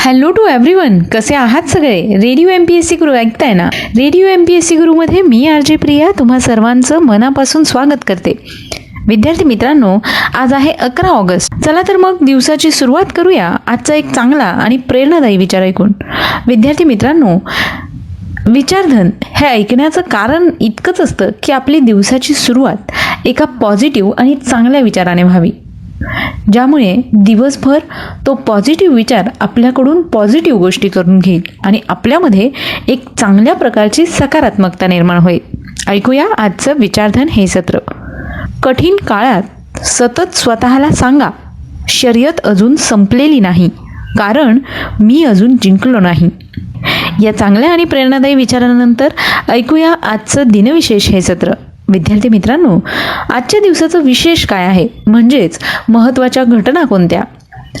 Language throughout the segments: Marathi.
हॅलो टू एव्हरीवन कसे आहात सगळे? Radio M P S C Guru ऐकताय ना? Radio M P S C गुरुमध्ये मी आर जे प्रिया. तुम्हा सर्वांचं मनापासून स्वागत करते. विद्यार्थी मित्रांनो आज आहे अकरा ऑगस्ट. चला तर मग दिवसाची सुरुवात करूया. आजचा एक चांगला आणि प्रेरणादायी विचार ऐकून. विद्यार्थी मित्रांनो विचारधन हे ऐकण्याचं कारण इतकंच असतं की आपली दिवसाची सुरुवात एका पॉझिटिव्ह आणि चांगल्या विचाराने व्हावी. ज्यामुळे दिवसभर तो पॉझिटिव्ह विचार आपल्याकडून पॉझिटिव्ह गोष्टी करून घेईल आणि आपल्यामध्ये एक चांगल्या प्रकारची सकारात्मकता निर्माण होईल. ऐकूया आजचं विचारधन हे सत्र. कठीण काळात सतत स्वतःला सांगा शर्यत अजून संपलेली नाही कारण मी अजून जिंकलो नाही. या चांगल्या आणि प्रेरणादायी विचारानंतर ऐकूया आजचं दिनविशेष हे सत्र. विद्यार्थी मित्रांनो आजच्या दिवसाचं विशेष काय आहे? म्हणजेच महत्त्वाच्या घटना कोणत्या?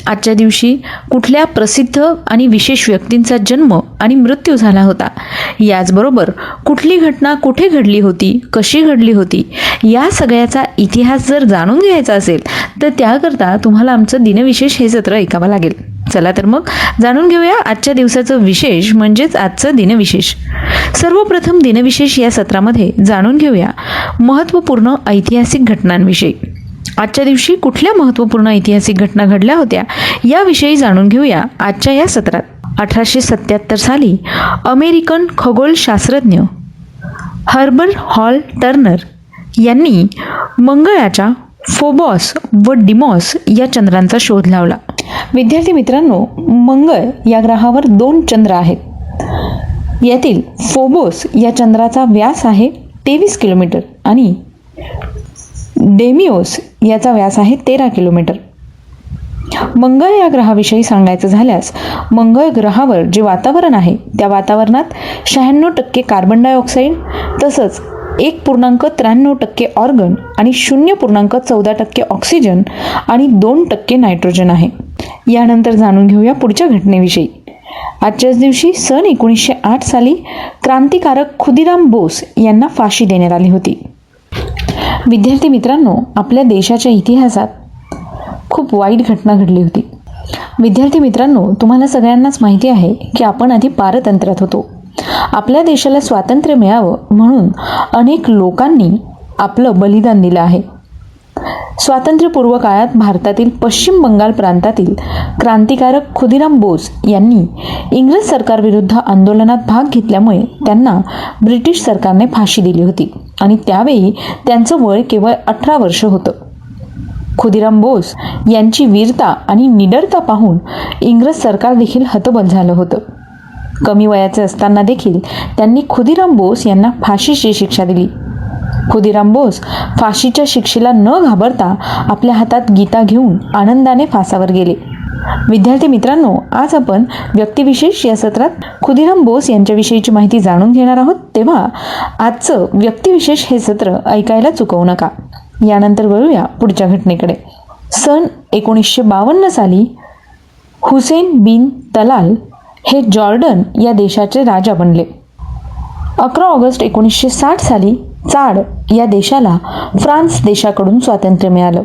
आजच्या दिवशी कुठल्या प्रसिद्ध आणि विशेष व्यक्तींचा जन्म आणि मृत्यू झाला होता? याचबरोबर कुठली घटना कुठे घडली होती? कशी घडली होती? या सगळ्याचा इतिहास जर जाणून घ्यायचा असेल तर त्याकरता तुम्हाला आमचं दिनविशेष हे सत्र ऐकावं लागेल. चला तर मग जाणून घेऊया आजच्या दिवसाचं विशेष म्हणजेच आजचं दिनविशेष. सर्वप्रथम दिनविशेष या सत्रामध्ये जाणून घेऊया महत्त्वपूर्ण ऐतिहासिक घटनांविषयी. आजच्या दिवशी कुठल्या महत्त्वपूर्ण ऐतिहासिक घटना घडल्या होत्या याविषयी जाणून घेऊया आजच्या या सत्रात. अठराशे सत्याहत्तर साली अमेरिकन खगोलशास्त्रज्ञ हर्बर हॉल टर्नर यांनी मंगळाच्या फोबॉस व डिमॉस या चंद्रांचा शोध लावला. विद्यार्थी मित्रांनो मंगळ या ग्रहावर दोन चंद्र आहेत. यातील फोबोस या चंद्राचा व्यास आहे तेवीस किलोमीटर आणि डेमिओस याचा व्यास आहे तेरा किलोमीटर. मंगळ या ग्रहाविषयी सांगायचं झाल्यास मंगळ ग्रहावर जे वातावरण आहे त्या वातावरणात शहाण्णव टक्के कार्बन डायऑक्साईड तसंच एक पूर्णांक त्र्याण्णव टक्के ऑर्गन आणि शून्य पूर्णांक चौदा टक्के ऑक्सिजन आणि दोन टक्के नायट्रोजन आहे. यानंतर जाणून घेऊया पुढच्या घटनेविषयी. आजच्याच दिवशी सन एकोणीसशे आठ साली क्रांतिकारक खुदिराम बोस यांना फाशी देण्यात आली होती. विद्यार्थी मित्रांनो आपल्या देशाच्या इतिहासात खूप वाईट घटना घडली होती. विद्यार्थी मित्रांनो तुम्हाला सगळ्यांनाच माहिती आहे की आपण आधी पारतंत्र्यात होतो. आपल्या देशाला स्वातंत्र्य मिळावं म्हणून अनेक लोकांनी आपलं बलिदान दिलं आहे. स्वातंत्र्यपूर्व काळात भारतातील पश्चिम बंगाल प्रांतातील क्रांतिकारक खुदिराम बोस यांनी इंग्रज सरकारविरुद्ध आंदोलनात भाग घेतल्यामुळे त्यांना ब्रिटिश सरकारने फाशी दिली होती. आणि त्यावेळी त्यांचं वय केवळ अठरा वर्ष होतं. खुदिराम बोस यांची वीरता आणि निडरता पाहून इंग्रज सरकार देखील हतबल झालं होतं. कमी वयाचे असताना देखील त्यांनी खुदिराम बोस यांना फाशीची शिक्षा दिली. खुदिराम बोस फाशीच्या शिक्षेला न घाबरता आपल्या हातात गीता घेऊन आनंदाने फासावर गेले. विद्यार्थी मित्रांनो आज आपण व्यक्तिविशेष या सत्रात खुदिराम बोस यांच्याविषयीची माहिती जाणून घेणार आहोत. तेव्हा आजचं व्यक्तिविशेष हे सत्र ऐकायला चुकवू नका. यानंतर वळूया पुढच्या घटनेकडे. सन एकोणीसशे बावन्न साली हुसेन बिन तलाल हे जॉर्डन या देशाचे राजा बनले. अकरा ऑगस्ट एकोणीसशे साठ साली चाड या देशाला फ्रान्स देशाकडून स्वातंत्र्य मिळालं.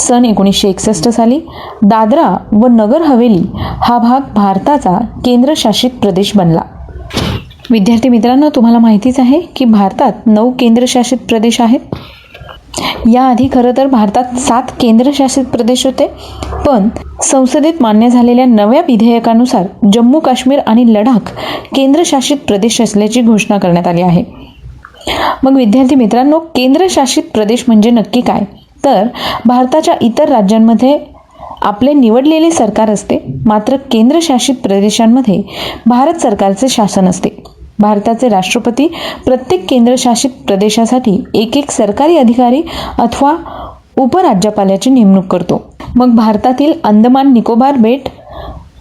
सन एकोणीसशे एकसष्ट साली दादरा व नगर हवेली हा भाग भारताचा केंद्रशासित प्रदेश बनला. विद्यार्थी मित्रांनो तुम्हाला माहितीच आहे की भारतात नऊ केंद्रशासित प्रदेश आहेत. याआधी खरं तर भारतात सात केंद्रशासित प्रदेश होते पण संसदेत मान्य झालेल्या नव्या विधेयकानुसार जम्मू काश्मीर आणि लडाख केंद्रशासित प्रदेश असल्याची घोषणा करण्यात आली आहे. मग विद्यार्थी मित्रांनो केंद्रशासित प्रदेश म्हणजे नक्की काय? तर भारताच्या इतर राज्यांमध्ये आपले निवडलेले सरकार असते मात्र केंद्रशासित प्रदेशांमध्ये भारत सरकारचे शासन असते. भारताचे राष्ट्रपती प्रत्येक केंद्रशासित प्रदेशासाठी एक एक सरकारी अधिकारी अथवा उपराज्यपालाची नेमणूक करतो. मग भारतातील अंदमान निकोबार बेट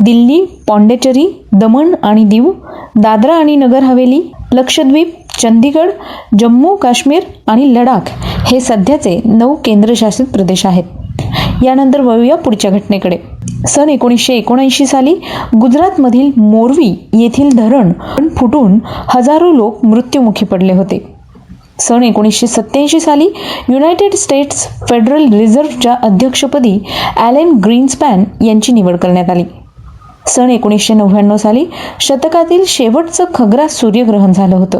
दिल्ली पॉंडेचेरी दमण आणि दीव दादरा आणि नगर हवेली लक्षद्वीप चंदीगड जम्मू काश्मीर आणि लडाख हे सध्याचे नऊ केंद्रशासित प्रदेश आहेत. यानंतर वळूया पुढच्या घटनेकडे. सन एकोणीसशे एकोणऐंशी साली गुजरातमधील मोरवी येथील धरण फुटून हजारो लोक मृत्युमुखी पडले होते. सन एकोणीसशे सत्याऐंशी साली युनायटेड स्टेट्स फेडरल रिझर्व्हच्या अध्यक्षपदी ॲलेन ग्रीनस्पॅन यांची निवड करण्यात आली. सन एकोणीसशे नव्याण्णव साली शतकातील शेवटचं खग्रास सूर्यग्रहण झालं होतं.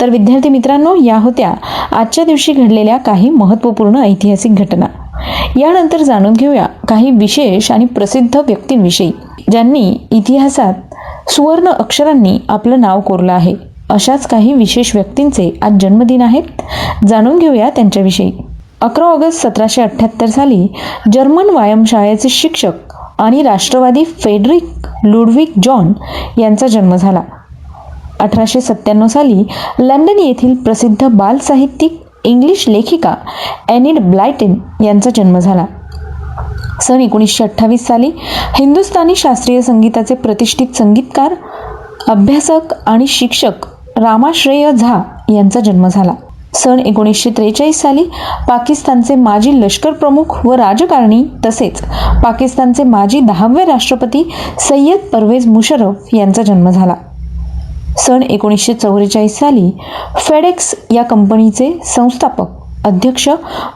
तर विद्यार्थी मित्रांनो या होत्या आजच्या दिवशी घडलेल्या काही महत्त्वपूर्ण ऐतिहासिक घटना. यानंतर जाणून घेऊया काही विशेष आणि प्रसिद्ध व्यक्तींविषयी ज्यांनी इतिहासात सुवर्ण अक्षरांनी आपलं नाव कोरलं आहे. अशाच काही विशेष व्यक्तींचे आज जन्मदिन आहेत. जाणून घेऊया त्यांच्याविषयी. अकरा ऑगस्ट सतराशे अठ्ठ्याहत्तर साली जर्मन व्यायामशाळेचे शिक्षक आणि राष्ट्रवादी फेडरिक लुडविक जॉन यांचा जन्म झाला. अठराशे सत्त्याण्णव साली लंडन येथील प्रसिद्ध बालसाहित्यिक इंग्लिश लेखिका एनिड ब्लायटेन यांचा जन्म झाला. सन एकोणीसशे अठ्ठावीस साली हिंदुस्थानी शास्त्रीय संगीताचे प्रतिष्ठित संगीतकार अभ्यासक आणि शिक्षक रामाश्रेय झा यांचा जन्म झाला. सन एकोणीसशे त्रेचाळीस साली पाकिस्तानचे माजी लष्कर प्रमुख व राजकारणी तसेच पाकिस्तानचे माजी दहावे राष्ट्रपती सय्यद परवेज मुशर्रफ यांचा जन्म झाला. सन एकोणीसशे चौवेचाळीस साली फेडेक्स या कंपनीचे संस्थापक अध्यक्ष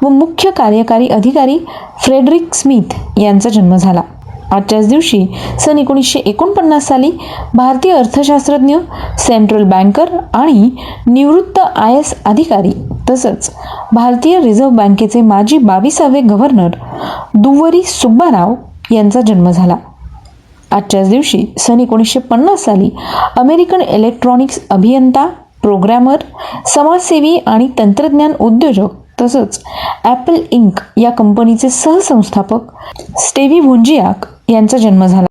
व मुख्य कार्यकारी अधिकारी फ्रेडरिक स्मिथ यांचा जन्म झाला. आजच्याच दिवशी सन एकोणीसशे एकोणपन्नास साली भारतीय अर्थशास्त्रज्ञ सेंट्रल बँकर आणि निवृत्त आय एस अधिकारी तसंच भारतीय रिझर्व्ह बँकेचे माजी बावीसावे गव्हर्नर दुवरी सुब्बाराव यांचा जन्म झाला. आजच्याच दिवशी सन एकोणीसशे पन्नास साली अमेरिकन इलेक्ट्रॉनिक्स अभियंता प्रोग्रॅमर समाजसेवी आणि तंत्रज्ञान उद्योजक तसंच ॲपल इंक या कंपनीचे सहसंस्थापक स्टेव्ही भुंजियाक यांचा जन्म झाला.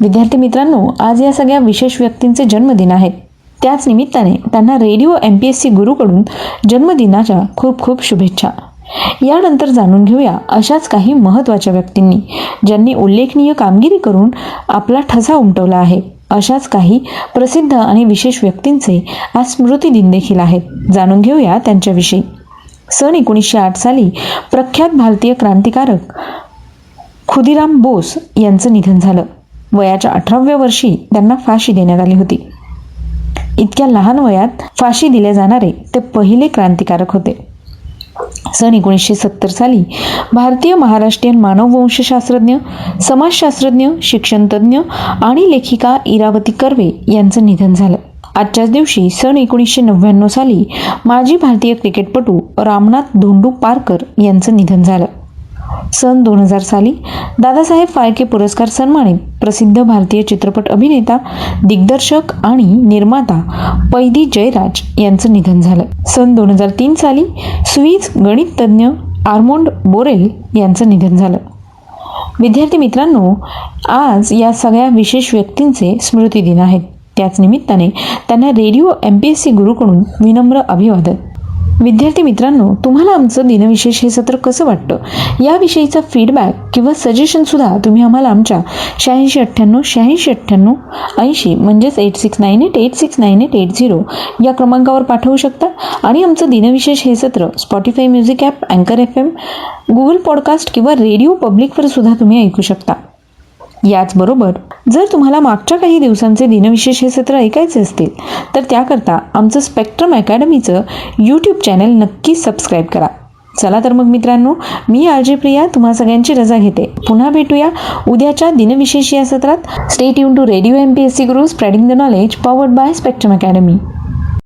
विद्यार्थी मित्रांनो आज या सगळ्या विशेष व्यक्तींचे जन्मदिन आहेत. त्याच निमित्ताने त्यांना radio M P S C गुरुकडून जन्मदिनाच्या खूप खूप शुभेच्छा. यानंतर जाणून घेऊया अशाच काही महत्त्वाच्या व्यक्तींनी ज्यांनी उल्लेखनीय कामगिरी करून आपला ठसा उमटवला आहे. अशाच काही प्रसिद्ध आणि विशेष व्यक्तींचे आज स्मृती दिन देखील आहेत. जाणून घेऊया त्यांच्याविषयी. सन एकोणीसशे आठ साली प्रख्यात भारतीय क्रांतिकारक खुदिराम बोस यांचं निधन झालं. वयाच्या अठराव्या वर्षी त्यांना फाशी देण्यात आली होती. इतक्या लहान वयात फाशी दिले जाणारे ते पहिले क्रांतिकारक होते. सन एकोणीसशे सत्तर साली भारतीय महाराष्ट्रीयन मानववंशशास्त्रज्ञ समाजशास्त्रज्ञ शिक्षणतज्ज्ञ आणि लेखिका इरावती कर्वे यांचं निधन झालं. आजच्याच दिवशी सन एकोणीसशे नव्याण्णव साली माजी भारतीय क्रिकेटपटू रामनाथ धोंडू पारकर यांचं निधन झालं. सन दोन हजार साली दादासाहेब फाळके पुरस्कार सन्मानित प्रसिद्ध भारतीय चित्रपट अभिनेता दिग्दर्शक आणि निर्माता पैदी जयराज यांचं निधन झालं. सन दोन हजार तीन साली स्वीज गणिततज्ञ आर्मोंड बोरेल यांचं निधन झालं. विद्यार्थी मित्रांनो आज या सगळ्या विशेष व्यक्तींचे स्मृतिदिन आहेत. त्याच निमित्ताने त्यांना radio M P S C गुरुकडून विनम्र अभिवादन. विद्यार्थी मित्रांनो तुम्हाला आमचं दिनविशेष हे सत्र कसं वाटतं? याविषयीचा फीडबॅक किंवा सजेशनसुद्धा तुम्ही आम्हाला आमच्या शहाऐंशी अठ्ठ्याण्णव शहाऐंशी अठ्ठ्याण्णव ऐंशी म्हणजेच eight six nine eight eight six nine eight eight zero या क्रमांकावर पाठवू शकता. आणि आमचं दिनविशेष हे सत्र स्पॉटीफाय म्युझिक ॲप अँकर एफ एम गुगल पॉडकास्ट किंवा रेडिओ पब्लिकवर सुद्धा तुम्ही ऐकू शकता. याचबरोबर जर तुम्हाला मागच्या काही दिवसांचे दिनविशेष हे सत्र ऐकायचे असतील तर त्याकरता आमचं स्पेक्ट्रम अकॅडमीचं यूट्यूब चॅनल नक्की सबस्क्राईब करा. चला तर मग मित्रांनो मी आरजे प्रिया तुम्हा सगळ्यांची रजा घेते. पुन्हा भेटूया उद्याच्या दिनविशेष या सत्रात. Stay युन to radio M P S C Guru spreading the knowledge powered by spectrum academy